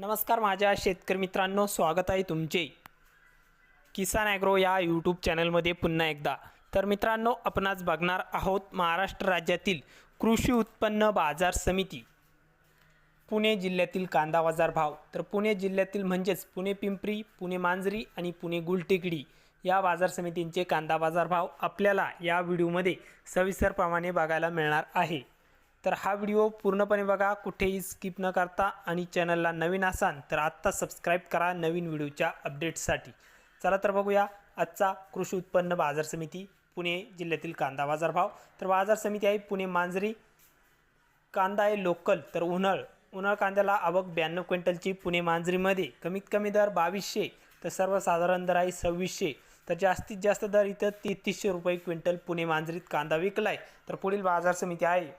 नमस्कार माझ्या शेतकरी मित्रांनो स्वागत आहे तुमचे. किसान ॲग्रो या यूट्यूब चॅनलमध्ये पुन्हा एकदा. तर मित्रांनो आपणास बघणार आहोत महाराष्ट्र राज्यातील कृषी उत्पन्न बाजार समिती. पुणे जिल्ह्यातील कांदा बाजार भाव. तर पुणे जिल्ह्यातील म्हणजेच पुणे पिंपरी पुणे मांजरी आणि पुणे गुलटेकडी या बाजार समितींचे कांदा बाजार भाव आपल्याला या व्हिडिओमध्ये सविस्तरप्रमाणे बघायला मिळणार आहे. तर हा व्हिडिओ पूर्णपणे बघा कुठेही स्किप न करता आणि चॅनलला नवीन असाल तर आत्ता सबस्क्राईब करा नवीन व्हिडिओच्या अपडेट्ससाठी चला तर बघूया आजचा कृषी उत्पन्न बाजार समिती पुणे जिल्ह्यातील कांदा बाजारभाव. तर बाजार समिती आहे पुणे मांजरी कांदा आहे लोकल तर उन्हाळ. उन्हाळ कांद्याला आवक ब्याण्णव क्विंटलची पुणे मांजरीमध्ये. कमीत कमी दर बावीसशे तर सर्वसाधारण दर आहे सव्वीसशे. तर जास्तीत जास्त दर इथं तेहतीसशे रुपये क्विंटल पुणे मांजरीत कांदा विकला आहे तर पुढील बाजार समिती आहे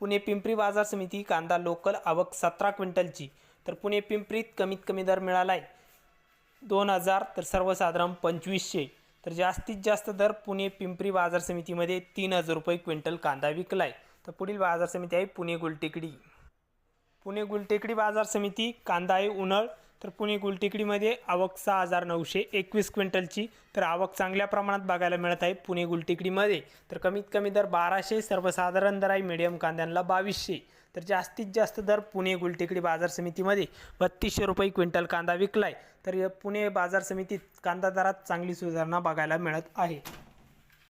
पुणे पिंपरी बाजार समिती कांदा लोकल आवक सतरा क्विंटलची. तर पुणे पिंपरीत कमीत कमी दर मिळाला आहे दोन हजार तर सर्वसाधारण पंचवीसशे. तर जास्तीत जास्त दर पुणे पिंपरी बाजार समितीमध्ये तीन हजार रुपये क्विंटल कांदा विकला आहे तर पुढील बाजार समिती आहे पुणे गुलटेकडी. पुणे गुलटेकडी बाजार समिती कांदा आहे उन्हाळ तर पुणे गुलटेकडीमध्ये आवक सहा हजार नऊशे एकवीस क्विंटलची. तर आवक चांगल्या प्रमाणात बघायला मिळत आहे पुणे गुलटेकडीमध्ये. तर कमीत कमी दर बाराशे सर्वसाधारण दर आहे मिडियम कांद्यांना बावीसशे. तर जास्तीत जास्त दर पुणे गुलटेकडी बाजार समितीमध्ये बत्तीसशे रुपये क्विंटल कांदा विकला आहे तर पुणे बाजार समितीत कांदा दरात चांगली सुधारणा बघायला मिळत आहे.